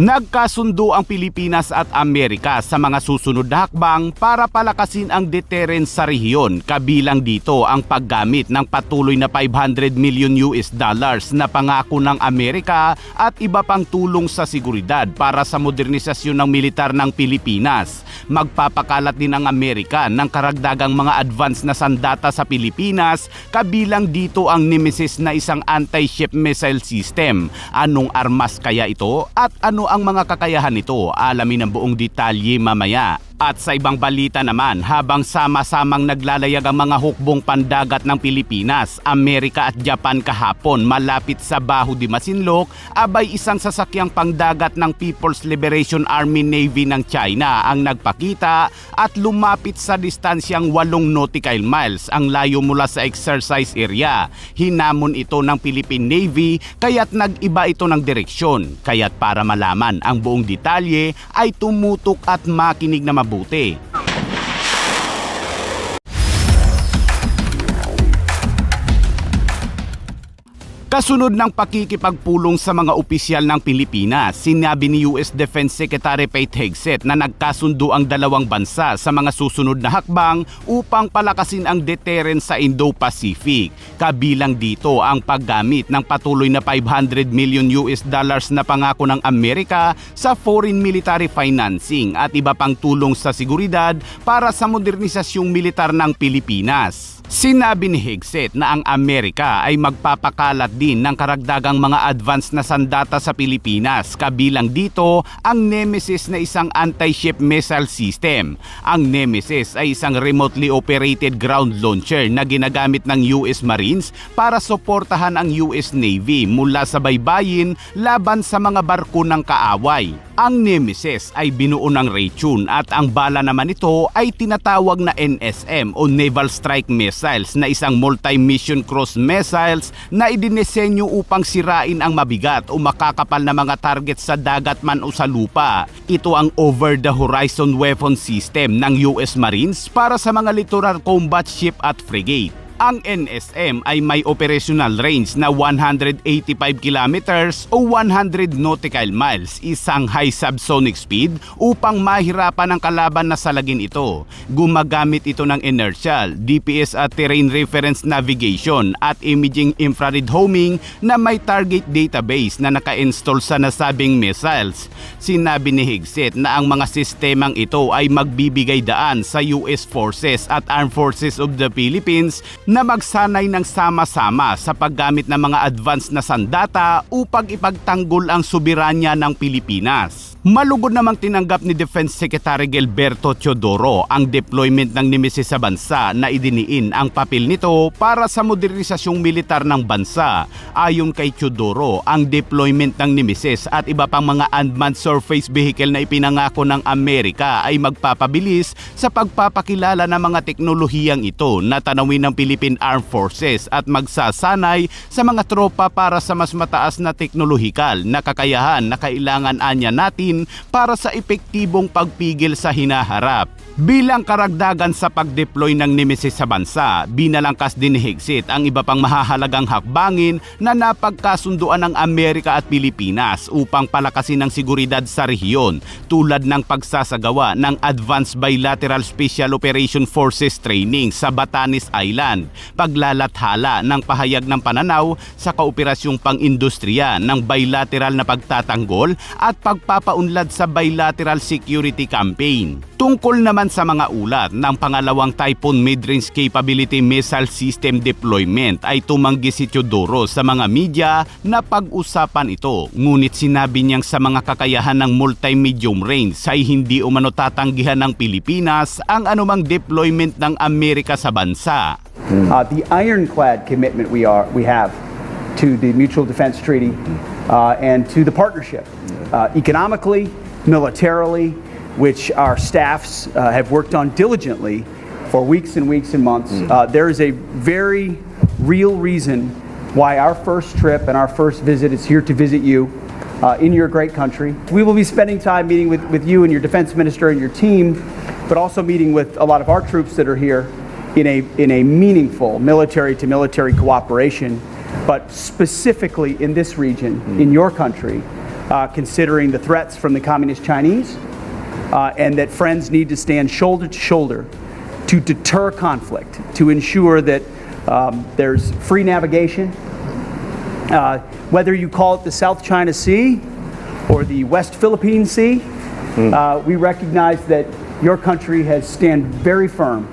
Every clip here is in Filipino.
Nagkasundo ang Pilipinas at Amerika sa mga susunod na hakbang para palakasin ang deterrence sa rehiyon kabilang dito ang paggamit ng patuloy na 500 million US dollars na pangako ng Amerika at iba pang tulong sa seguridad para sa modernisasyon ng militar ng Pilipinas. Magpapakalat din ang Amerika ng karagdagang mga advance na sandata sa Pilipinas kabilang dito ang Nemesis na isang anti-ship missile system. Anong armas kaya ito at ano ang mga kakayahan nito? Alamin ang buong detalye mamaya. At sa ibang balita naman, habang sama-samang naglalayag ang mga hukbong pandagat ng Pilipinas, Amerika at Japan kahapon malapit sa Baho de Masinloc, abay isang sasakyang pangdagat ng People's Liberation Army Navy ng China ang nagpakita at lumapit sa distansyang 8 nautical miles ang layo mula sa exercise area. Hinamon ito ng Philippine Navy kaya't nag-iba ito ng direksyon. Kaya't para malaman ang buong detalye ay tumutok at makinig na mabuti mabuti. Kasunod ng pakikipagpulong sa mga opisyal ng Pilipinas, sinabi ni US Defense Secretary Pete Hegseth na nagkasundo ang dalawang bansa sa mga susunod na hakbang upang palakasin ang deterrence sa Indo-Pacific. Kabilang dito ang paggamit ng patuloy na 500 million US dollars na pangako ng Amerika sa foreign military financing at iba pang tulong sa seguridad para sa modernisasyong militar ng Pilipinas. Sinabi ni Hegseth na ang Amerika ay magpapakalat din ng karagdagang mga advance na sandata sa Pilipinas. Kabilang dito ang Nemesis na isang anti-ship missile system. Ang Nemesis ay isang remotely operated ground launcher na ginagamit ng US Marines para suportahan ang US Navy mula sa baybayin laban sa mga barko ng kaaway. Ang Nemesis ay binuo ng Raychun at ang bala naman nito ay tinatawag na NSM o Naval Strike Missiles na isang multi-mission cross missiles na idinesenyo upang sirain ang mabigat o makakapal na mga target sa dagat man o sa lupa. Ito ang over-the-horizon weapon system ng US Marines para sa mga littoral combat ship at frigate. Ang NSM ay may operational range na 185 kilometers o 100 nautical miles, isang high subsonic speed upang mahirapan ang kalaban na salagin ito. Gumagamit ito ng inertial, DPS at terrain reference navigation at imaging infrared homing na may target database na naka-install sa nasabing missiles. Sinabi ni Higset na ang mga sistemang ito ay magbibigay daan sa US Forces at Armed Forces of the Philippines na magsanay ng sama-sama sa paggamit ng mga advanced na sandata upang ipagtanggol ang soberanya ng Pilipinas. Malugod namang tinanggap ni Defense Secretary Gilberto Teodoro ang deployment ng Nemesis sa bansa na idiniin ang papel nito para sa modernisasyong militar ng bansa. Ayon kay Teodoro, ang deployment ng Nemesis at iba pang mga unmanned surface vehicle na ipinangako ng Amerika ay magpapabilis sa pagpapakilala ng mga teknolohiyang ito na tanawin ng Philippine Armed Forces at magsasanay sa mga tropa para sa mas mataas na teknolohikal na kakayahan na kailangan anya natin para sa epektibong pagpigil sa hinaharap. Bilang karagdagan sa pag-deploy ng Nemesis sa bansa, binalangkas din ni Higsit ang iba pang mahahalagang hakbangin na napagkasunduan ng Amerika at Pilipinas upang palakasin ang seguridad sa rehiyon tulad ng pagsasagawa ng Advanced Bilateral Special Operation Forces Training sa Batanes Island, paglalathala ng pahayag ng pananaw sa kaoperasyong pang-industriya ng bilateral na pagtatanggol at pagpapaunlad sa bilateral security campaign. Tungkol naman sa mga ulat ng pangalawang Typhoon Mid-Range Capability Missile System Deployment ay tumanggi si Teodoro sa mga media na pag-usapan ito. Ngunit sinabi niyang sa mga kakayahan ng multi-medium range ay hindi umano tatanggihan ng Pilipinas ang anumang deployment ng Amerika sa bansa. Uh, the ironclad commitment we are we have to the Mutual Defense Treaty uh, and to the partnership, uh, economically, militarily, which our staffs uh, have worked on diligently for weeks and weeks and months. Uh, there is a very real reason why our first trip and our first visit is here to visit you uh, in your great country. We will be spending time meeting with, with you and your defense minister and your team, but also meeting with a lot of our troops that are here in a, in a meaningful military to military cooperation, but specifically in this region, in your country, uh, considering the threats from the Communist Chinese, uh, and that friends need to stand shoulder to shoulder to deter conflict, to ensure that um, there's free navigation. Uh, whether you call it the South China Sea or the West Philippine Sea, uh, we recognize that your country has stand very firm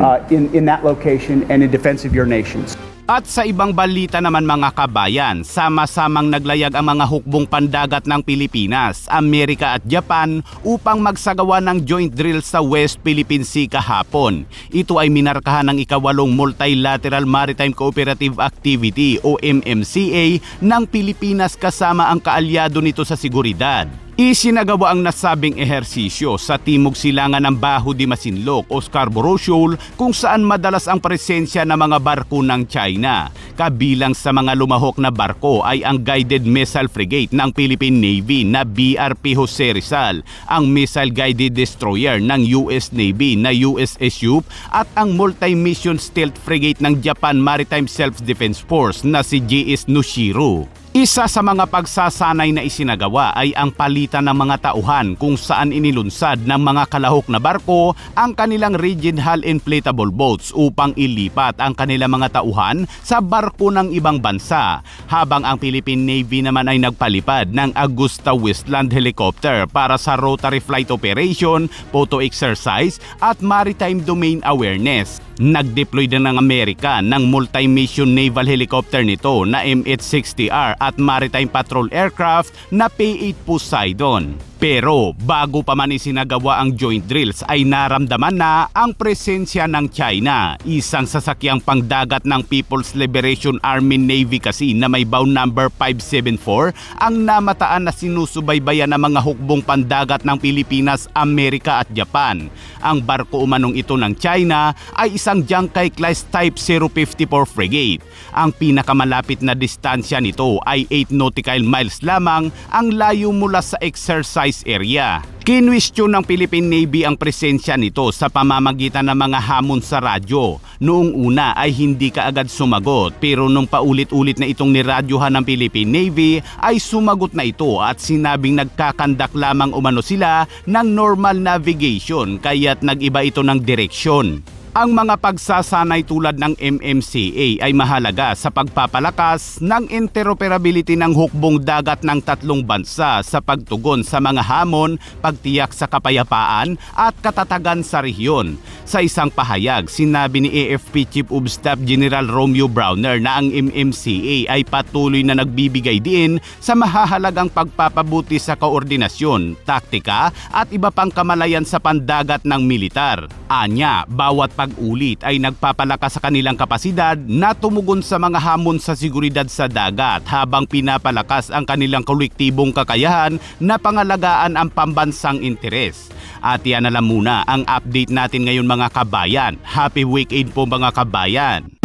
uh, in, in that location and in defense of your nations. At sa ibang balita naman mga kabayan, sama-samang naglayag ang mga hukbong pandagat ng Pilipinas, Amerika at Japan upang magsagawa ng joint drill sa West Philippine Sea kahapon. Ito ay minarkahan ng ikawalong Multilateral Maritime Cooperative Activity o MMCA ng Pilipinas kasama ang kaalyado nito sa seguridad. Isinagawa ang nasabing ehersisyo sa timog silangan ng Baho de Masinloc o Scarborough Shoal kung saan madalas ang presensya ng mga barko ng China. Kabilang sa mga lumahok na barko ay ang Guided Missile Frigate ng Philippine Navy na BRP Jose Rizal, ang Missile Guided Destroyer ng US Navy na USS Yup at ang Multi-Mission Stealth Frigate ng Japan Maritime Self-Defense Force na si GS Nushiro. Isa sa mga pagsasanay na isinagawa ay ang palitan ng mga tauhan kung saan inilunsad ng mga kalahok na barko ang kanilang rigid hull inflatable boats upang ilipat ang kanilang mga tauhan sa barko ng ibang bansa. Habang ang Philippine Navy naman ay nagpalipad ng Augusta Westland Helicopter para sa rotary flight operation, photo exercise at maritime domain awareness. Nag-deploy din ng Amerika ng multi-mission naval helicopter nito na M860R at maritime patrol aircraft na P-8 Poseidon. Pero bago pa man isinagawa ang joint drills ay naramdaman na ang presensya ng China. Isang sasakyang pangdagat ng People's Liberation Army Navy kasi na may bound number 574 ang namataan na sinusubaybayan ng mga hukbong pandagat ng Pilipinas, Amerika at Japan. Ang barko umanong ito ng China ay isang Jiangkai class Type 054 frigate. Ang pinakamalapit na distansya nito ay 8 nautical miles lamang ang layo mula sa exercise area. Kinwestiyon ng Philippine Navy ang presensya nito sa pamamagitan ng mga hamon sa radyo. Noong una ay hindi kaagad sumagot pero nung paulit-ulit na itong niradyohan ng Philippine Navy ay sumagot na ito at sinabing nagkakandak lamang umano sila ng normal navigation kaya't nag-iba ito ng direksyon. Ang mga pagsasanay tulad ng MMCA ay mahalaga sa pagpapalakas ng interoperability ng hukbong dagat ng tatlong bansa sa pagtugon sa mga hamon, pagtiyak sa kapayapaan at katatagan sa rehiyon. Sa isang pahayag, sinabi ni AFP Chief of Staff General Romeo Browner na ang MMCA ay patuloy na nagbibigay din sa mahahalagang pagpapabuti sa koordinasyon, taktika at iba pang kamalayan sa pandagat ng militar. Anya, bawat pag-ulit ay nagpapalakas sa kanilang kapasidad na tumugon sa mga hamon sa seguridad sa dagat habang pinapalakas ang kanilang kolektibong kakayahan na pangalagaan ang pambansang interes. At yan na lang muna ang update natin ngayon mga kabayan. Happy weekend po mga kabayan!